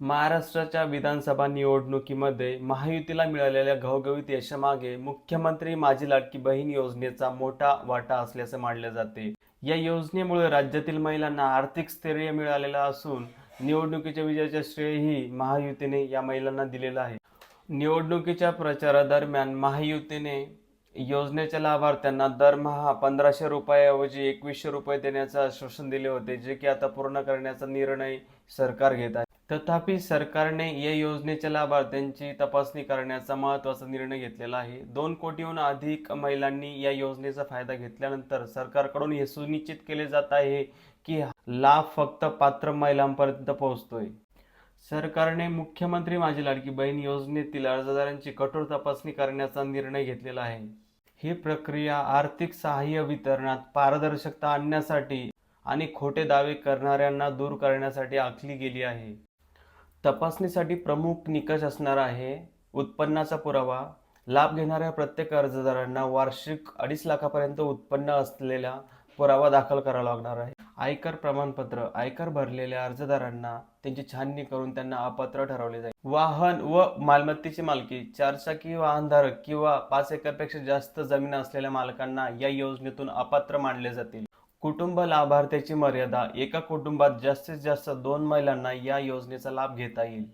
महाराष्ट्राच्या विधानसभा निवडणुकीमध्ये महायुतीला मिळालेल्या घवघवीत यशामागे मुख्यमंत्री माझी लाडकी बहीण योजनेचा मोठा वाटा असल्याचे मानले जाते. या योजनेमुळे राज्यातील महिलांना आर्थिक स्थैर्य मिळालेलं असून निवडणुकीच्या विजयाचे श्रेयही महायुतीने या महिलांना दिलेलं आहे. निवडणुकीच्या प्रचारादरम्यान महायुतीने योजनेच्या लाभार्थ्यांना दरमहा पंधराशे रुपयाऐवजी एकवीसशे रुपये देण्याचं आश्वासन दिले होते जे की आता पूर्ण करण्याचा निर्णय सरकार घेत आहे. तथापि सरकारने या योजनेच्या लाभार्थ्यांची तपासणी करण्याचा महत्त्वाचा निर्णय घेतलेला आहे. दोन कोटीहून अधिक महिलांनी या योजनेचा फायदा घेतल्यानंतर सरकारकडून हे सुनिश्चित केले जात आहे की लाभ फक्त पात्र महिलांपर्यंत पोहोचतोय. सरकारने मुख्यमंत्री माझी लाडकी बहीण योजनेतील अर्जदारांची कठोर तपासणी करण्याचा निर्णय घेतलेला आहे. ही प्रक्रिया आर्थिक सहाय्य वितरणात पारदर्शकता आणण्यासाठी आणि खोटे दावे करणाऱ्यांना दूर करण्यासाठी आखली गेली आहे. तपासणीसाठी प्रमुख निकष असणार आहे उत्पन्नाचा पुरावा लाभ घेणाऱ्या प्रत्येक अर्जदारांना वार्षिक अडीच लाखापर्यंत उत्पन्न असलेला पुरावा दाखल करावा लागणार आहे. आयकर प्रमाणपत्र आयकर भरलेल्या अर्जदारांना त्यांची छाननी करून त्यांना अपात्र ठरवले जाईल. वाहन व मालमत्तेची मालकी चारचाकी वाहनधारक किंवा पाच एकरपेक्षा जास्त जमीन असलेल्या मालकांना या योजनेतून अपात्र मानले जातील. कुटुंब लाभार्थ्याची मर्यादा. एका कुटुंबात जास्तीत जास्त दोन महिलांना या योजनेचा लाभ घेता येईल.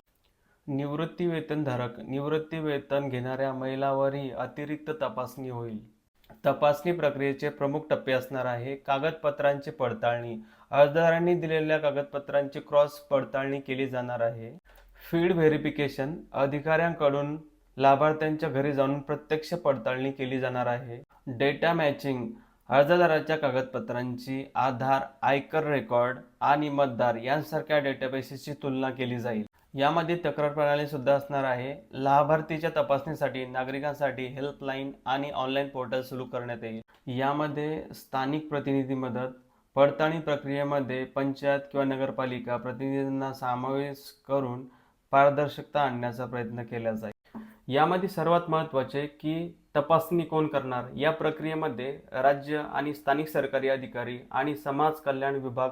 निवृत्ती वेतनधारक निवृत्ती वेतन घेणाऱ्या महिलावरही अतिरिक्त तपासणी होईल. तपासणी प्रक्रियेचे प्रमुख टप्पे असणार आहे. कागदपत्रांची पडताळणी. अर्जदारांनी दिलेल्या कागदपत्रांची क्रॉस पडताळणी केली जाणार आहे. Field verification. अधिकाऱ्यांकडून लाभार्थ्यांच्या घरी जाऊन प्रत्यक्ष पडताळणी केली जाणार आहे. Data matching. अर्जदाराच्या कागदपत्रांची आधार आयकर रेकॉर्ड आणि मतदार यांसारख्या डेटाबेसेसची तुलना केली जाईल. यामध्ये तक्रार प्रणाली सुद्धा असणार आहे. लाभार्थीच्या तपासणीसाठी नागरिकांसाठी हेल्पलाईन आणि ऑनलाईन पोर्टल सुरू करण्यात येईल. यामध्ये स्थानिक प्रतिनिधी मदत पडताळणी प्रक्रियेमध्ये पंचायत किंवा नगरपालिका प्रतिनिधींना समावेश करून पारदर्शकता आणण्याचा प्रयत्न केला जाईल. यामध्ये सर्वात महत्त्वाचे की तपासणी कोण करणार? या प्रक्रियेमध्ये राज्य आणि स्थानिक सरकारी अधिकारी आणि समाज कल्याण विभाग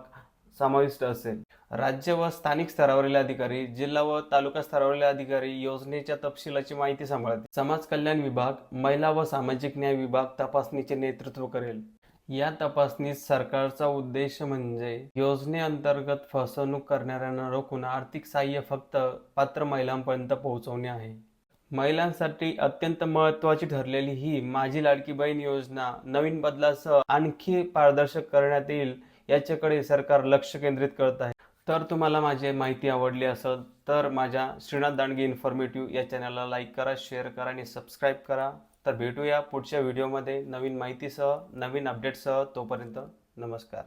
समाविष्ट असेल. राज्य व स्थानिक स्तरावरील अधिकारी जिल्हा व तालुका स्तरावरील अधिकारी योजनेच्या तपशिलाची माहिती सांभाळतील. समाज कल्याण विभाग महिला व सामाजिक न्याय विभाग तपासणीचे नेतृत्व करेल. या तपासणीत सरकारचा उद्देश म्हणजे योजनेअंतर्गत फसवणूक करणाऱ्यांना रोखून आर्थिक सहाय्य फक्त पात्र महिलांपर्यंत पोहोचवणे आहे. महिलांसाठी अत्यंत महत्त्वाची ठरलेली ही माझी लाडकी बहीण योजना नवीन बदलासह आणखी पारदर्शक करण्यात येईल याच्याकडे सरकार लक्ष केंद्रित करत आहे. तर तुम्हाला माझी माहिती आवडली असेल तर माझ्या श्रीनाथ दांडगे इन्फॉर्मेटिव्ह या चॅनलला लाईक करा शेअर करा आणि सबस्क्राईब करा. तर भेटूया पुढच्या व्हिडिओमध्ये नवीन माहितीसह नवीन अपडेटसह तोपर्यंत नमस्कार.